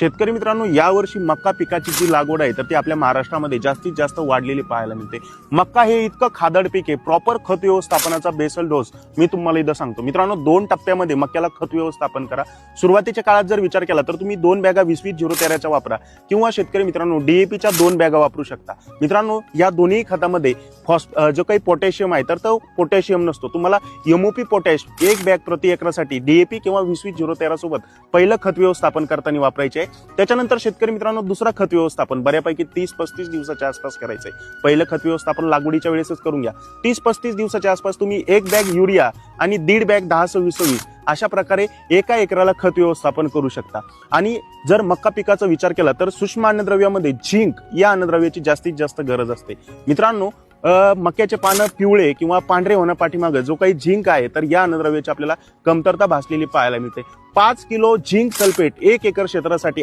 शेतकरी मित्रांनो यावर्षी मक्का पिकाची जी लागवड आहे तर ती आपल्या महाराष्ट्रामध्ये जास्तीत जास्त वाढलेली पाहायला मिळते. मक्का हे इतकं खादड पीक आहे प्रॉपर खत व्यवस्थापनाचा बेसल डोस मी तुम्हाला इथं सांगतो. मित्रांनो दोन टप्प्यामध्ये मक्याला खत व्यवस्थापन करा. सुरुवातीच्या काळात जर विचार केला तर तुम्ही दोन बॅगा वीस वीस झिरो तेराच्या वापरा. किंवा शेतकरी मित्रांनो डीएपीच्या दोन बॅगा वापरू शकता. मित्रांनो या दोन्ही खतामध्ये फॉस जो काही पोटॅशियम आहे तर तो पोटॅशियम नसतो. तुम्हाला एमओपी पोटॅश एक बॅग प्रति एकरासाठी डीएपी किंवा वीस वीस झिरो तेरासोबत पहिलं खत व्यवस्थापन करताना वापरायचे आहे. त्याच्यानंतर शेतकरी मित्रांनो दुसरा खत व्यवस्थापन. बऱ्यापैकी तीस पस्तीस दिवसाच्या आसपास करायचं आहे पहिलं खत व्यवस्थापन लागवडीच्या वेळेसच करून घ्या. तीस पस्तीस दिवसाच्या आसपास तुम्ही एक बॅग युरिया आणि दीड बॅग दहा सव्वीस सव्वीस अशा प्रकारे एका एकराला खत व्यवस्थापन करू शकता. आणि जर मक्का पिकाचा विचार केला तर सूक्ष्म अन्नद्रव्यामध्ये झिंक या अन्नद्रव्याची जास्तीत जास्त गरज असते. मित्रांनो मक्याचे पानं पिवळे किंवा पांढरे होण्या पाठीमागं जो काही झिंक आहे तर या अन्नद्रव्याची आपल्याला कमतरता भासलेली पाहायला मिळते. पाच किलो झिंक सल्फेट एक एकर क्षेत्रासाठी